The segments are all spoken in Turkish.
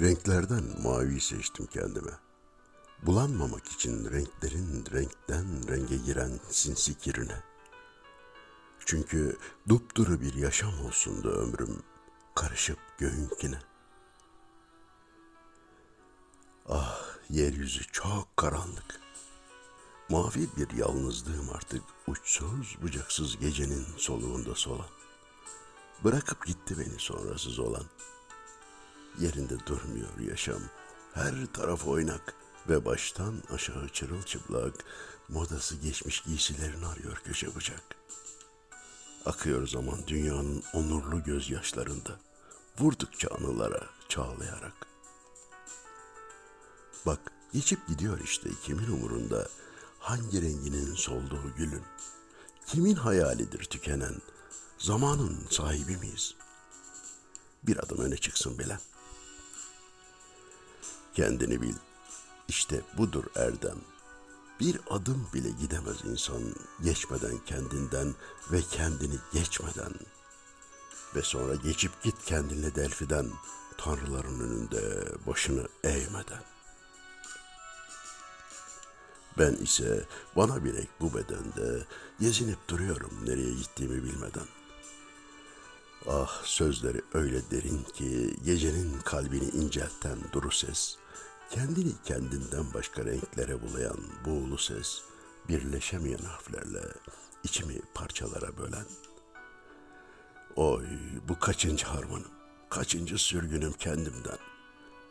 Renklerden mavi seçtim kendime. Bulanmamak için renklerin renkten renge giren sinsi kirine. Çünkü dupduru bir yaşam olsun da ömrüm karışıp göğünkine. Ah yeryüzü çok karanlık. Mavi bir yalnızlığım artık uçsuz bucaksız gecenin soluğunda solan. Bırakıp gitti beni sonrasız olan. Yerinde durmuyor yaşam. Her taraf oynak ve baştan aşağı çırılçıplak modası geçmiş giysilerini arıyor köşe bucak. Akıyor zaman dünyanın onurlu gözyaşlarında. Vurdukça anılara çağlayarak. Bak geçip gidiyor işte kimin umurunda hangi renginin solduğu gülün. Kimin hayalidir tükenen? Zamanın sahibi miyiz? Bir adım öne çıksın bilen. Kendini bil. İşte budur erdem. Bir adım bile gidemez insan geçmeden kendinden ve kendini geçmeden. Ve sonra geçip git kendinle delfiden tanrıların önünde başını eğmeden. Ben ise bana bilek bu bedende gezinip duruyorum nereye gittiğimi bilmeden. Ah sözleri öyle derin ki gecenin kalbini incelten duru ses, kendini kendinden başka renklere bulayan buğulu ses, birleşemeyen harflerle içimi parçalara bölen. Oy bu kaçıncı harmanım, kaçıncı sürgünüm kendimden.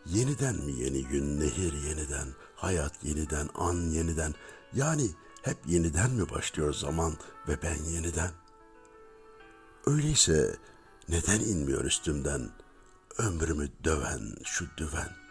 Yeniden mi yeni gün, nehir yeniden, hayat yeniden, an yeniden. Yani hep yeniden mi başlıyor zaman ve ben yeniden? Öyleyse neden inmiyor üstümden ömrümü döven şu düven?